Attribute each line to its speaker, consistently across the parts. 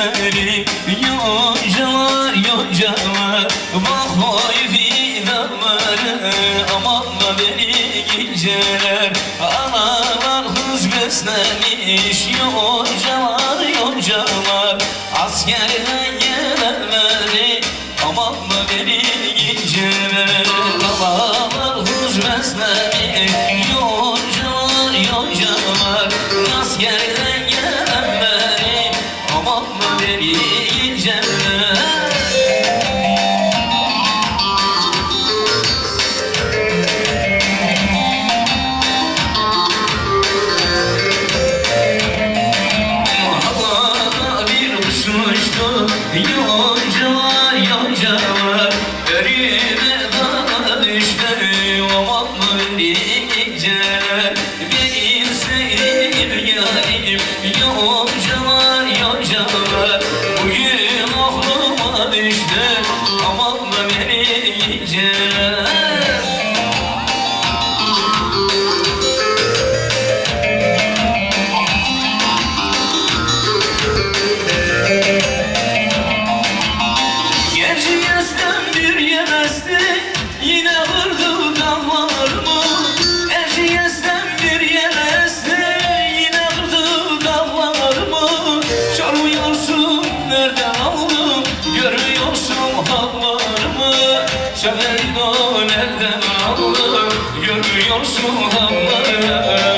Speaker 1: gülleri Yoncalar yoncalar Bak vay fidanları Aman da beni geceler. Analar hız beslemiş Yoncalar yoncalar Askerden Aman düştü Aman beni geceler Görmüyorsun hallarımı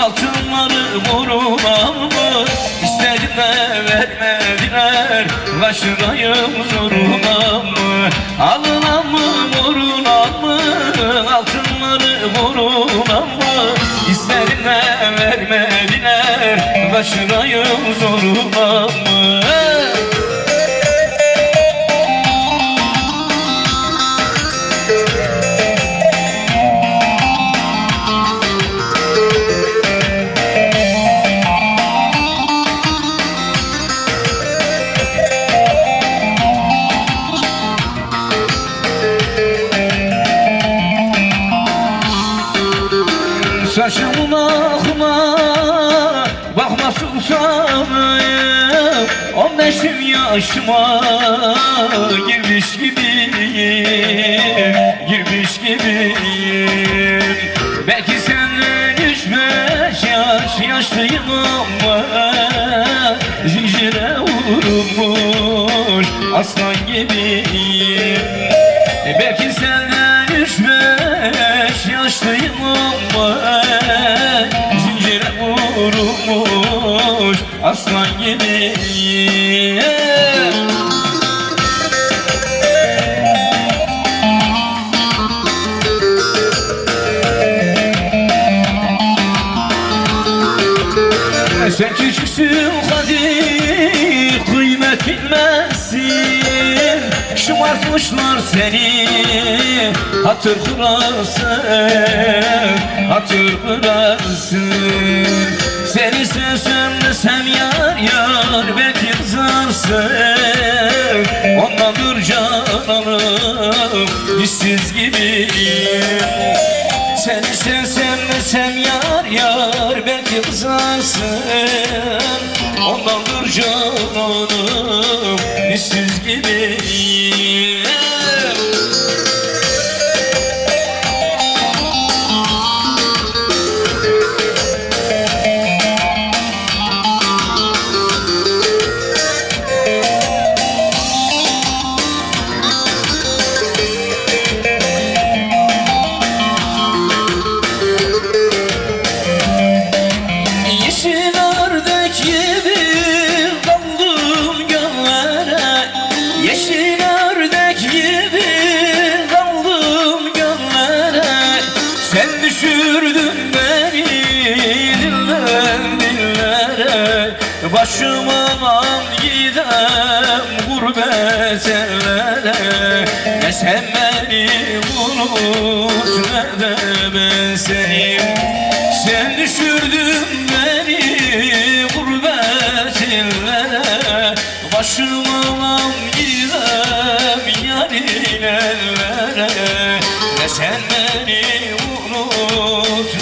Speaker 1: Altınları vurun almı İstedim de vermediler. Başındayım zoruna mı Alın mı vurun mı? Altınları vurun mı İstedim de vermediler. Başındayım zoruna beşim yaşıma Girmiş gibiyim Girmiş gibiyim. Belki senden üç beş yaş Yaşlıyım ama Zincire vurulmuş Aslan gibiyim Kadir Kıymet bilmezsin Şımartmışlar seni. Hatır kurarsın Hatır kurarsın Seni sevsem desem yar yar Belki kızarsın. Ondandır cananım Hissiz gibiyim. Seni sevsem desem yar yar belki kızarsın Ondandır cananım işsiz gibiyim ellere Ne sen beni unut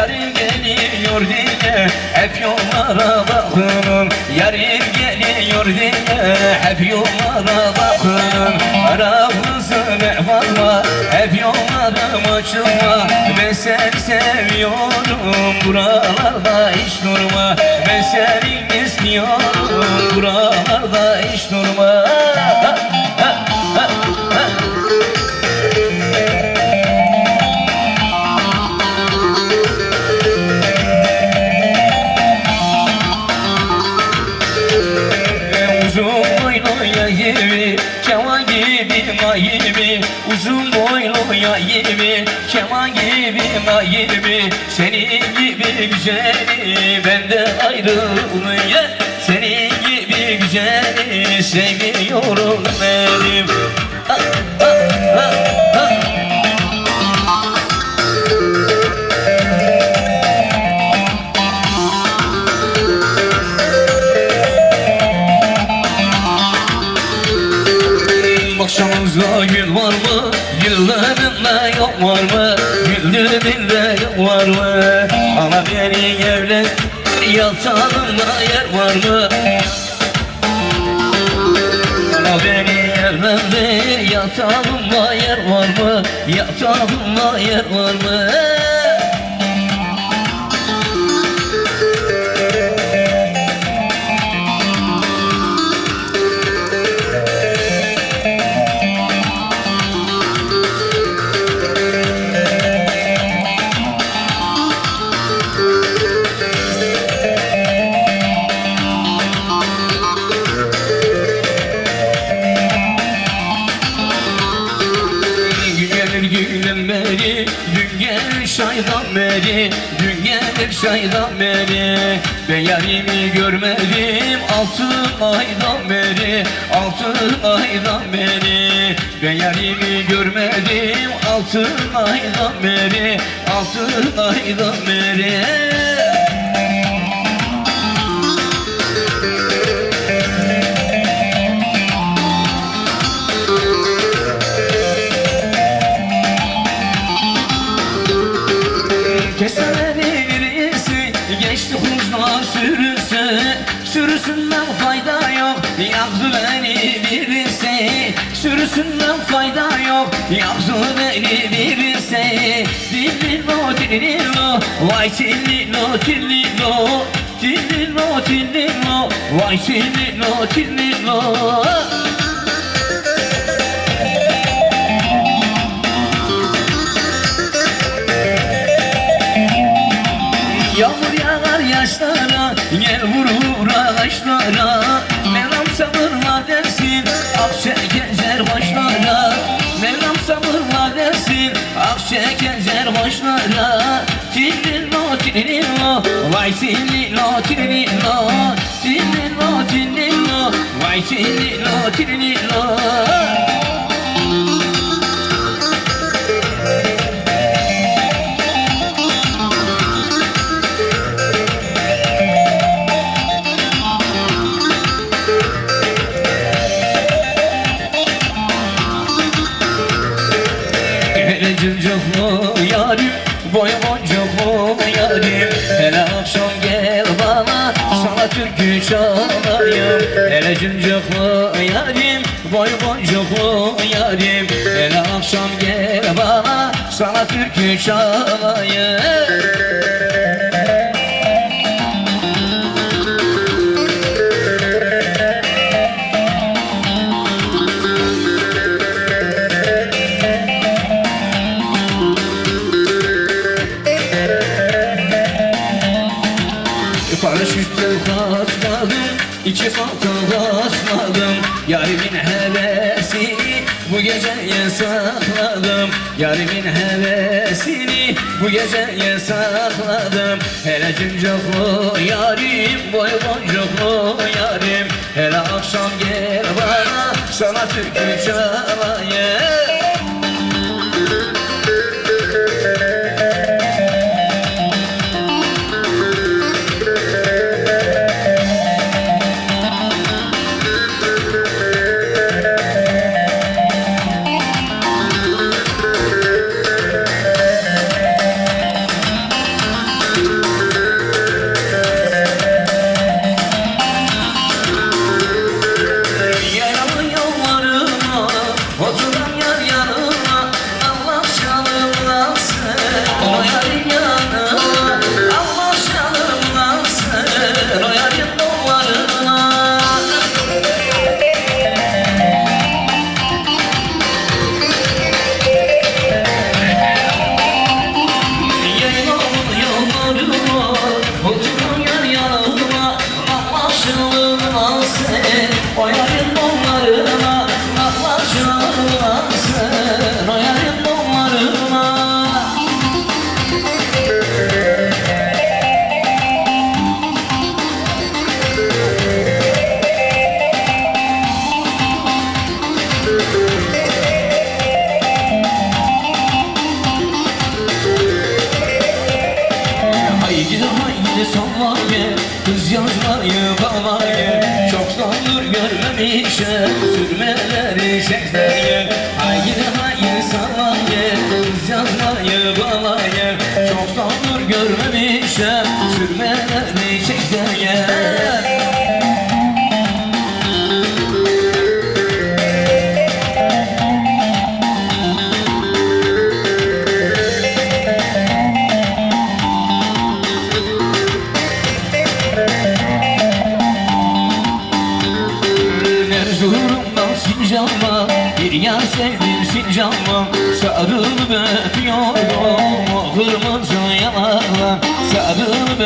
Speaker 1: Yarın geliyor diye Hep yollara bakınım Yarın geliyor diye Hep yollara bakınım Aramızı ne varma Hep yollarım açılma Ben seni seviyorum Buralarda hiç durma. Ben seni istiyorum Buralarda hiç durma güzeli Bende ayrılmıyor Senin gibi güzeli Sevmiyorum benim ah, ah, ah. Bakşamızda gül var mı? Güllerinde yok var mı? Güldürümünde yok var mı? Yatağımda yer var mı? Beni evlendi Yatağımda yer var mı? Yatağımda yer var mı? Yarimi görmedim Altı aydan beri Altı aydan beri. Ben yarimi görmedim Altı aydan beri Altı aydan beri. Kesemedi Sürüsünden fayda yok Yaktı beni birisi. Sürüsünden fayda yok Yaktı beni birisi. Dillilo dillilo Vay tillilo tillilo Tillilo tillilo Vay tillilo tillilo başlara Mevlam sabırla dersin Akşe gezer başlara Mevlam sabırla dersin Akşe gezer başlara Tillillo tillillo Vay tillillo tillillo Tillillo tillillo Vay tillillo tillillo Boy boncuklu yarim Hele akşam gel bana Sana türkü çalayım. Hele cıncıklı yarim Boy boncuklu yarim Hele akşam gel bana Sana türkü çalayım geceye sakladım Hele cıncıklı yarim boy boncuklu yarim. Hele akşam gel bana sana türkü çalayım Sarılıp O kırmızı yanakla Sarılıp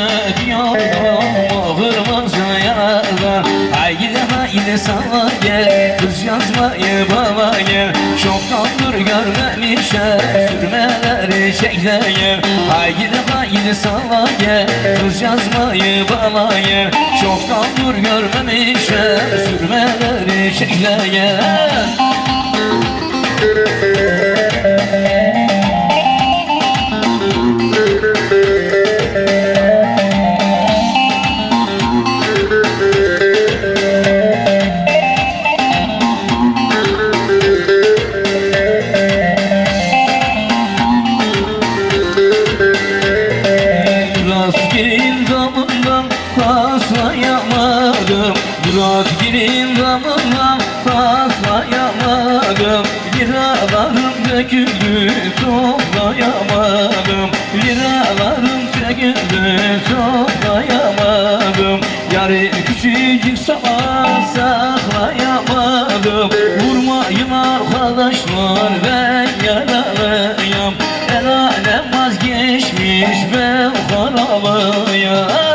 Speaker 1: O kırmızı yanakla Haydi haydi sana gel Kız yazmayı bana gel. Çoktandır görmemişim Sürmeleri çekleyen Haydi haydi sana gel Kız yazmayı bana gel. Çoktandır görmemişim Sürmeleri çekleyen Rastgelin Liralarım döküldü toplayamadım Yarı küçücük sana saklayamadım. Vurmayın arkadaşlar ben yaralıyım. El alem vazgeçmiş ben karalıyım